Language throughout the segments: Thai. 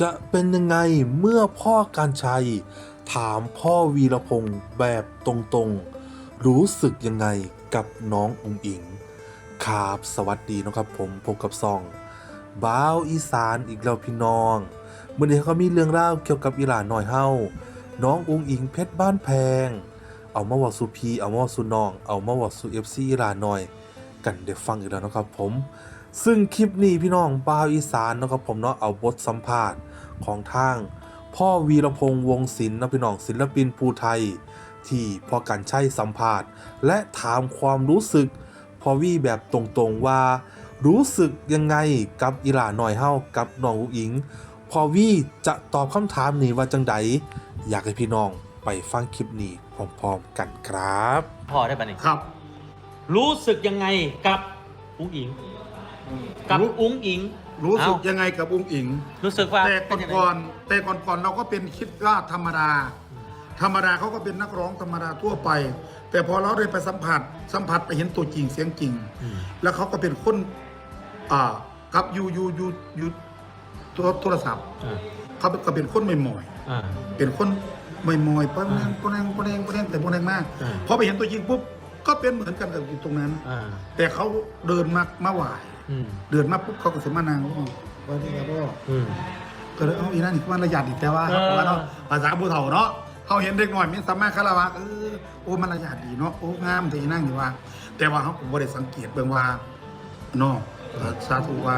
จะเป็นยังไงเมื่อพ่อการชัย ถามพ่อวีรพงษ์แบบตรงๆ รู้สึกยังไงกับน้องอุ๋งอิงครับสวัสดีนะครับผมพบกับซองบ้าวอีสานอีกแล้วพี่น้องเมื่อนี้เขามีเรื่องเล่าเกี่ยวกับอีหลานหน่อยเฮาน้องอุ๋งอิงเพชรบ้านแพง เอามาบอกสุพีเอามาบอกสุน้อง เอามาบอกสุเอฟซีอีหลานหน่อย กันเดี๋ยวฟังอีกแล้วนะครับผม ซึ่งคลิปนี้พี่น้องบ้าวอีสานนะครับผมเนาะเอาบทสัมภาษณ์ของทาง พ่อวีรพงษ์วงศิลป์นะพี่น้องศิลปินภูไทย ที่พอกันใช้สัมภาษณ์ และถามความรู้สึกพอวีแบบตรงๆว่า รู้สึกยังไงกับอีหลาหน่อยเฮากับน้องอุ๋งอิง พอวีจะตอบคำถามนี้ว่าจังใดอยากให้พี่น้องไปฟังคลิปนี้พร้อมๆกันครับพอได้ปะเนี่ยครับ รู้สึกยังไงกับอุ้งอิง กับรู้ อุ้งอิงรู้สึกเอ้ายังไงกับอุ้งอิง รู้สึกว่าแต่เป็นยังไงก่อนๆแต่ก่อนๆเราก็เป็นคิดว่าธรรมดา ธรรมดาเขาก็เป็นนักร้องธรรมดาทั่วไป แต่พอเราได้ไปสัมผัสสัมผัสไปเห็นตัวจริงเสียงจริงอืมแล้วเขาก็เป็นคนอ่ากับยูยูยูยูโทรโทรศัพท์อ่าเขาก็เป็นคนไม่หมอยอ่าเป็นคนไม่หมอยปะอ่านังปะนังปะนังปะนังแต่ปะนังมากอ่า พอไปเห็นตัวจริงปุ๊บก็เป็นเหมือนกันกับอยู่ตรงนั้น อ่า แต่เขาเดินมามาไหว อืมเดินมาปุ๊บเขาก็สมานางว่าว่าที่ครับพ่ออืม ก็เลยเอาอีนั่นอีกมันระยะดีแต่ว่าเออ ว่าเนาะภาษาผู้เฒ่าเนาะเขาเห็นเด็กน้อยมีสามารถคารวะเออโอ้มันระยะดีเนาะโอ้งามแต่อีนั่งอยู่ว่า แต่ว่าเขาผมบ่ได้สังเกตเบิ่งว่าเนาะเอ่อสาธุว่า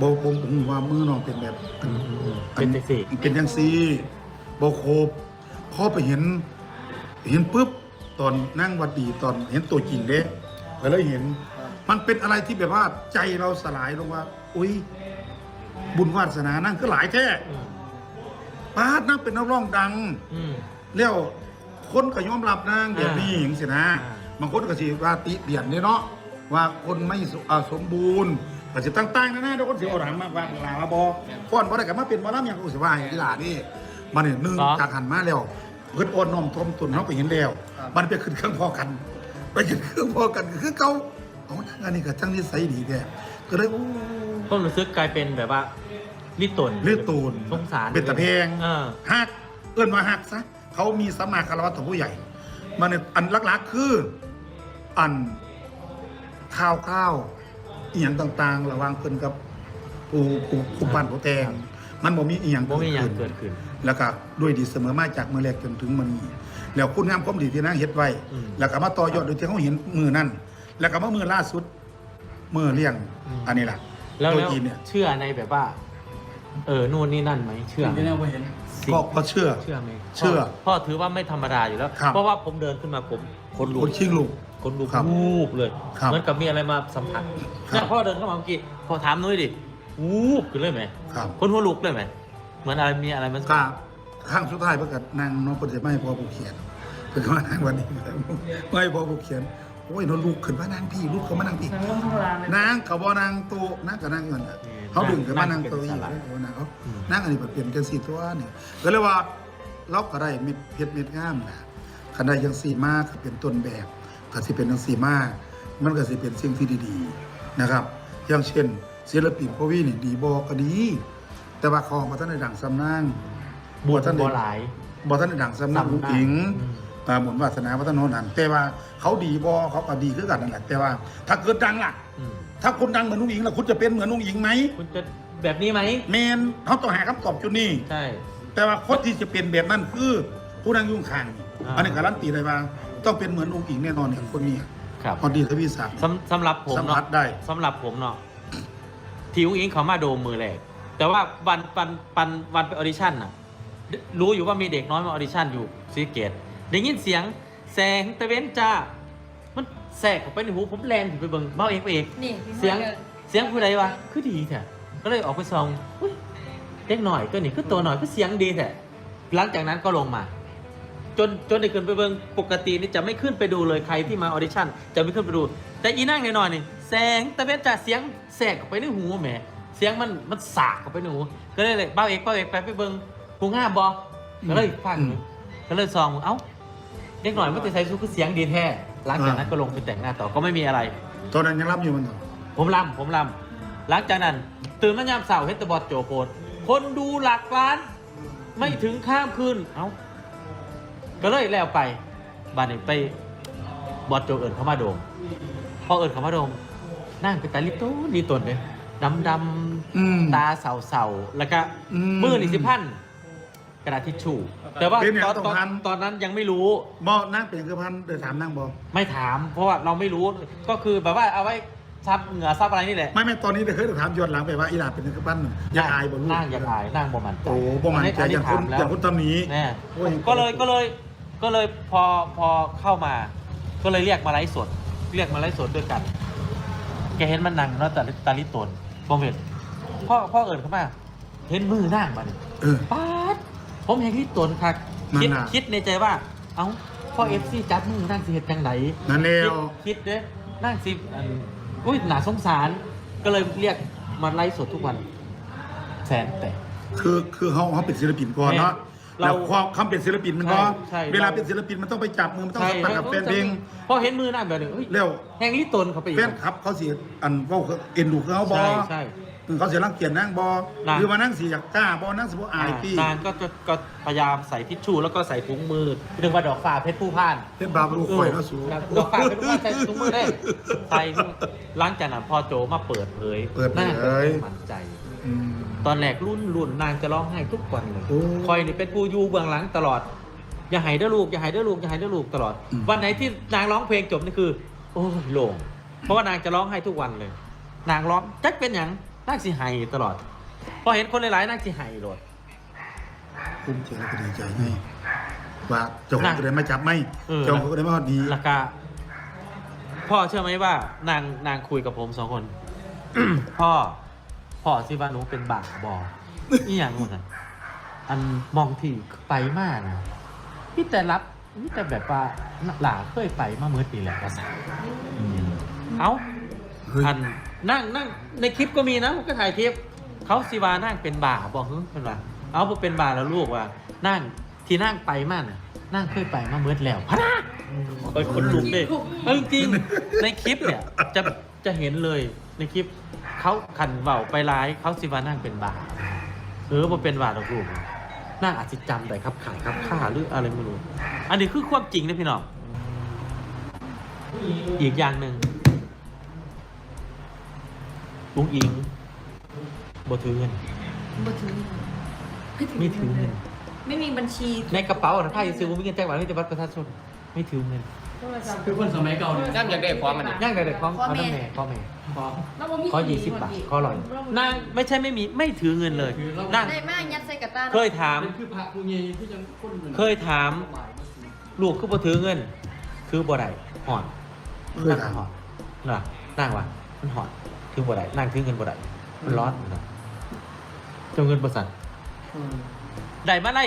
บ่บ่ผมว่ามือน้องเป็นแบบอืมอืมอืมเป็นจังซี่ เป็นจังซี่บ่โครบพอไปเห็น เห็นปุ๊บตอนนั่งวัดดีตอนเห็นตัวจริงเด้ก็เลยเห็น มันเป็นอะไรที่แบบว่าใจเราสลายลงว่า อุ้ยบุญวาสนานั่งก็หลายแท้อืมปาดนั่งเป็นนักร้องดังอืมแล้วคนก็ยอมรับนางแบบนี้อย่างสินะอ่าบางคนก็สิว่าติเบียนเนี่ยเนาะว่าคนไม่สอ่าสมบูรณ์ก็สิตั้งๆนะนะทุกคนสิเอาหลังมาว่าลามาบอกฟ้อนบ่ได้ก็มาเป็นบ่ลำอย่างกูสิว่าอย่างที่หลานี่มันนี่หนึ่งจากหันมาแล้วเพิ่นอ่อนน้อมถ่อมตนเฮาไปเห็นแล้ว มันไปขึ้นเครื่องพอกัน ไปขึ้นเครื่องพอกันก็คือเก่า เอานางอันนี้ก็จังนิสัยดีแท้ก็เลยอู้ก็รู้สึกกลายเป็นแบบว่าลิตนลือตูนสงสารเป็นตะเพงเออ หักเอื้อนว่าหักซะเขามีสมมาคารวะต่อผู้ใหญ่ มันเนี่ยอันลักๆคือ อันข้าวข้าวๆอีหยังต่างๆ ระหว่างเพิ่นกับผู้ผู้ผู้ปั้นผู้แต่งมันบ่มีอีหยังบ่มีอย่างขึ้นเกิดขึ้นแล้วก็ด้วยดีเสมอมาจากเมื่อแรกจนถึงมันนี้แล้วคุณงามความดีที่นางเฮ็ดไว้ อืม แล้วก็มาต่อยอดโดยที่เขาเห็นมือนั่น แล้วก็มามือล่าสุดมือเลี้ยง อืม อันนี้ล่ะแล้วตัวแล้วจีนเนี่ยเชื่อในแบบว่า เออนู่นนี่นั่นไหมเชื่อไหมสิ่งก็ก็เชื่อ เชื่อไหมเชื่อพ่อถือว่าไม่ธรรมดาอยู่แล้ว ครับ เพราะว่าผมเดินขึ้นมาผมคนลุคนกชิงลูกคนลุกครับวูบเลยครับเหมือนกับมีอะไรมาสัมผัสครับ เนี่ยพ่อเดินเข้ามาเมื่อกี้พอถามนุ้ยดิวูบขึ้นเลยไหมครับคนหัวลุกเลยไหมเหมือนอะไรมีอะไรมันก็ข้างสุดท้ายเพื่อกับนางน้องคนเสียไม่พอผู้เขียนเพื่อว่านางวันนี้ไม่พอผู้เขียน โอ้ยนนลูกขึ้นมานางพี่ลูกเขามานางพี่นางเขาบอนางโตนางกับนางเงินน่ะเขาดึงขึ้นมานางโตอีกแล้วนางเขานางอันนี้เปลี่ยนกันสี่ตัวนี่ก็เลยว่าเราก็ได้เม็ดเพชรเม็ดงามนะคันได้ยังสี่มากก็เป็นต้นแบบก็สิเป็นยังสี่มากมันก็สิเป็นสิ่งที่ดีๆนะครับอย่างเช่นศิลปินพวีนี่ดีบอก็ดี แต่ว่าเขามาท่านในดังสำนางบวชท่านบัได้วหลายบอท่านได้ดังสำนักสำนักลูกอิง อืมอ่าหมุนวาสนาวัฒนโนนันแต่ว่าเขาดีบอเขาก็ดีคือกันนั่นแหละแต่ว่า ถ้าเกิดดังล่ะ อืมถ้าคุณดังเหมือนลุงอิงล่ะคุณจะเป็นเหมือนลุงอิงไหมคุณจะแบบนี้ไหมเมนเขาต้องหาคำตอบจุดนี้ ใช่ แต่ว่าคนที่จะเป็นแบบนั้นคือ ผู้นั่งยุ่งคางนี่อ่า อันนี้การันตีเลยว่า ต้องเป็นเหมือนลุงอิงแน่นอนเนี่ยคนนี้ครับพอดีทวีศักดิ์ สำสำหรับผมสัมเนาะผัสได้ สำหรับผมเนาะทีอุ้งอิงเขามาโดมมือแรกแต่ว่าวันวันวันวันไปออดิชั่นน่ะรู้อยู่ว่ามีเด็กน้อยมาออดิชั่นอยู่ซีเกต ได้ยินเสียงแสงตะเวนจ้า มันแสกเข้าไปในหูผมแลนถึงไปเบิ่งเบ้าเองไปเอง นี่พี่เสียงพ่อเสียงผู้ใดวะ คือดีแท้ก็เลยออกไปส่องอุ๊ยเด็กหน่อยตัวนี้คือตัวหน่อยคือเสียงดีแท้หลังจากนั้นก็ลงมา จนจนได้ขึ้นไปเบิ่งปกตินี่จะไม่ขึ้นไปดูเลยใครที่มาออดิชั่นจะไม่ขึ้นไปดู แต่อีนั่งหน่อยๆนี่แสงตะเวนจ้าเสียงแสกเข้าไปในหูแหม เสียงมันมันสากเข้าไปในหูก็เลยเลยเบ้าเอกเบ้าเอกไปไปเบิ่งหูง่ามบอก็เลยฟังก็เลยซองเอ้า เด็กหน่อยมันจะใส่ชุดคือเสียงดีแท้หลังจากนั้นก็ลงไปแต่งหน้าต่อก็ไม่มีอะไร ตอนนั้นยังรับอยู่มันต่อผมลำผมลำหลังจากนั้น ตื่นมายามเสาร์เฮดแตบอดโจโพดคนดูหลักล้าน ไม่ถึงข้ามคืนเอ้าก็เลยแล้วไปบานนี้ไปบอดโจเอิญเข้ามาโดมพอเอิญเข้ามาโดมนั่งเป็นตาลิโตลีตนเลยดำดอืมำตาเสาเสาๆแล้วก็อืมมือนี่สิพัน กระดาษทิชชู่ แต่ว่าเป็นอย่างตอนต้องตอนพัน ตอนนั้นยังไม่รู้ บ่นั่งเป็นคือพันเดี๋ยวถามนั่งบ่ไม่ถาม เพราะว่าเราไม่รู้ ก็คือแบบว่าเอาไว้ซับเหงื่อซับอะไรนี่แหละไม่ไม่ตอนนี้เดี๋ยวเคยถามย้อนหลังไปว่าอีหลาเป็นคือพันหนึ่งอยากอายบ่ลูกนั่งอยากอายนั่งบ่มันใจโอ้บ่มันใจอัอย่างคนถามแล้วอย่างคนตำหนี้ แน่โอ้ย ก็เลยก็เลยก็เลยพอพอเข้ามา ก็เลยเรียกมาไลฟ์สด เรียกมาไลฟ์สดด้วยกัน แกเห็นมันนั่งเนาะแต่ตาลิตนผมเห็นพ่อพ่อเอิญเข้ามา เห็นมือนั่งมันเออป๊าด ผมเห็นลิตนคักนั่นคิดน่ะ คิดในใจว่า เอ้าพ่อเอฟซีจับมือนั่งสิเห็ดจังไหนนั่นแล้วคิดคิดเด้นั่งสิอันอุ้ยหนาสงสาร ก็เลยเรียกมาไลฟ์สดทุกวัน แสนแต่ คือคือเขาเขาเป็นศิลปินก่อนเนาะเราแล้วความคำเป็นศิลปินมันก็ใช่ใช่ เวลาเราเป็นศิลปินมันต้องไปจับมือมันต้องสัมผัสกับแฟนเพลงพอเห็นมือนั่งแบบนี้เฮ้ยเร็วแหงลิตนเขาไปอีก แฟนครับเขาสิอันเว่าเขาเอ็นดูเขาบอใช่ใช่ เขาเสียรังเกียจนั่งบอนั่งหรือมานั่งสีอยากกล้าบอนั่งสิบอายตีนางก็จะก็พยายามใส่ทิชชู่แล้วก็ใส่ถุงมือเรียกว่าดอกฟ้าเพชรผู้พ่านเล่นบาปลูกข่อยเนาะสูดอกฟ้าเพชรผู้พ่านใส่ถุงมือได้ใส่หลังจากนั้นพอโจมาเปิดเผยเปิดเผน่ายจะมั่นใจอืมตอนแรกรุ่นรุ่นนางจะร้องไห้ทุกวันเลยโอ้คอยนี่เป็นผู้อยู่เบื้องหลังตลอด อย่าหายเด้อลูกอย่าหายเด้อลูกอย่าหายเด้อลูกตลอดอืมวันไหนที่นางร้องเพลงจบนี่คือ โอ้ยโล่งเพราะว่านางจะร้องไห้ทุกวันเลย นางร้องจักเป็นอย่าง นางสิไห้ตลอด พอเห็นคนหลายๆนางสิไห้โลดภูมิใจแล้วก็ดีใจไงว่าเจ้าขอนั่งงก็ได้มาจับไหมเออ เจ้าของก็ได้มาฮอดดีแล้วก็พ่อเชื่อไหมว่านางนางคุยกับผมสองคน พ่อ พ่อสิว่าหนูเป็นบาบอนี่อย่างนู้นน่ะอันมองที่ไปมากนะพี่แต่รับนี่แต่แบบว่าหลาเคยไปมาเมื่อปีแล้วก็สั่งเอ้าเฮ้ยอัน นั่งนั่งในคลิปก็มีนะผมก็ถ่ายคลิปเขาสิวานั่งเป็นบ่าบอกเฮ้ยเป็นว่าเอาบ่เป็นบ่าแล้วลูกว่า นั่งที่นั่งไปมากน่ะนั่งเคยไปมาเมื่อแล้วพะนะโอ้ยคนลุกเลยเอาจริงในคลิปเนี่ยจะจะเห็นเลยในคลิปเขาขันเบาไปร้ายเขาสิวานั่งเป็นบ่าเออบ่เป็นบ่าหรอกลูกนั่งอาจจะจำแต่ครับขาครับค่าหรืออะไรไม่รู้อันนี้คือความจริงนะพี่น้องอีกอย่างหนึ่ง ลุงอิงบ่ถือเงิน บ่ถือไม่ถือเงิน ไม่มีบัญชีในกระเป๋าอะนะไพ่ซื้อบ่มีเงินแจ้งไว้ไม่จะบัตรประชาชน ไม่ถือเงินคือคนสมัยเก่าเนี่ยย่ำอยากได้ความมันย่างใดๆของเอาน้ำแม่ข้อแม่ขอขอยี่สิบบาทขอร้อยนางไม่ใช่ไม่มีไม่ถือเงินเลยนางได้มากยัดใส่กระตาเคยถาม เป็นคือพระผู้ใหญ่ที่ยังคนหนึ่งเคยถาม ลูกคือบ่ถือเงิน คือบ่ได้หอนเคยถามหอนน่ะนั่งวะมันหอน ถือบ่ได้นั่งถือเงินบ่ได้มันร้อนนะเจ้าเงินบ่สั่นได้มาไล่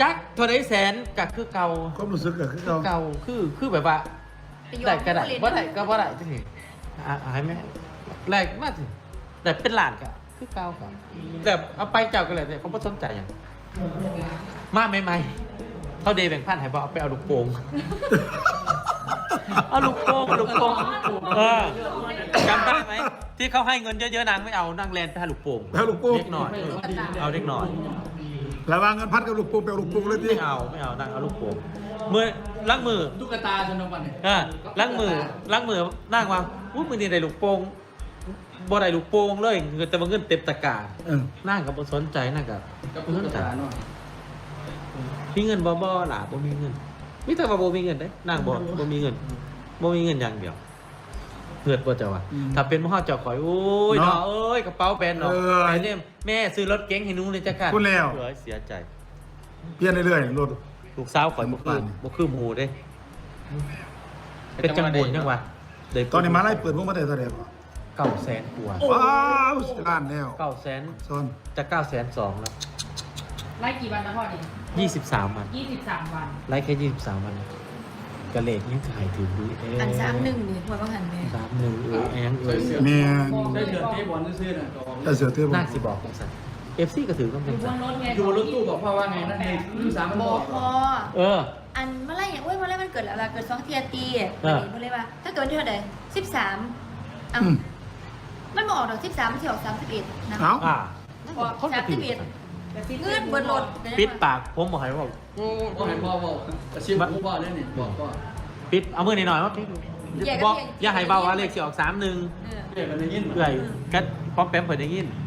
จักเท่าไดแสนก็คือเก่าความรู้สึกก็คือคือเขาเก่าคือคือแบบว่าได้ก็ได้บ่ได้ก็บ่ได้จังซี่อะอะให้แม่แรกมาสิแต่เป็นหลานก็คือเก่าก็แต่เอาไปเจ้าก็เลยแต่เขาบ่สนใจหยังมาใหม่ๆเขาเดย์แบ่งพันให้บ่เอาไปเอาลูกโป่งเอาลูกโป่งเอาลูกโป่งเออ จำได้ไหมที่เขาให้เงินเยอะๆนางไม่เอานางแลนไปหาลูกโป่งแล้วลูกโป่ง เด็กหน่อยเออเอาเด็กหน่อย ระหว่างเงินพัดกับลูกโป่งไปเอาลูกโป่งเลยที่ไม่เอาไม่เอานางเอาลูกโป่งมือล้างมือตุ๊กตาชนวันเนี่ยอะล้างมือล้างมือนั่งวางอุ้ยมือนี่ได้ลูกโป่งบ่ได้ลูกโป่งเลยเงินแต่ว่าเงินเต็มตะกร้าเออนั่งกับบ่สนใจนั่งกับกับบ่ตุ๊สกนใจตาเนาะมีเงินบ่บ่หล่ะบ่มีเงินมีแต่ว่าบ่มีเงินเด้นั่งบ่บ่มีเงินบ่มีเงินอย่างเดียว เงินบ่เจ้าว่ะถ้าเป็นพ่อเจ้าข่อยโอ้ยเนาะเอ้ยกระเป๋าแบนเนาะไอ้เนี่ยแม่ซื้อรถเก๋งให้หนูเลยจ้ะค่ะพูดแล้ว เอ้ยเสียใจ เปลี่ยนเรื่อยๆรถ ลูกสาวข่อยบ่คือบ่คือหมูเด้เป็นจังบุญจังวะได้ตอนนี้มาไล่เปิดพวกมาได้เท่าไหร่บ่เก้าแสนกว่าว้าวล้านแล้วเก้าแสนซ่อนจะเก้าแสนสองแล้วไล่กี่วันนะพ่อเนี่ยยี่สิบสามวัน ยี่สิบสามวัน ไล่แค่ยี่สิบสามวัน กระเลกยังขายถึงดีเอ๊ะอันสามหนึ่งนี่หัวประหันแม่สามหนึ่งเออแองเออแม่ได้เดือดเทบอลซื้อๆน่ะก็แต่เสือเทือกน่าสิบอกของสันเอฟซีก็ถือต้องอเป็นยู่บสันนรถไงอยู่บนรถตู้บอกพ่อว่าไงนั่นเองลูกสาวมันบบออกกพอเออ อันเมื่อไรอย่างเว้ยเมื่อไรมันเกิดอะไรเกิดสองเทียตีเออวันนี้เพิ่นเลยว่า ถ้าเกิดวันที่เท่าไหร่สิบสามอะอืมมันบอกออกดอกสิบสามมันสิออกสามสิบเอ็ดนะเอ้าอ่าพอคนสาก็มถืสิอบเอ็ด เงื่อนบนรถปิดปากผมบอกให้ว่าก็ให้พ่อบอกกระซิบหูพ่อได้นี่บอกพ่อปิดเอามือหน่อยๆว่าปิดบอกอย่าให้เบาว่าเลขสิออกสามหนึ่งเออเด็กมันได้ยินเอื่อยก็ป้อมแปมเปิดได้ยินเ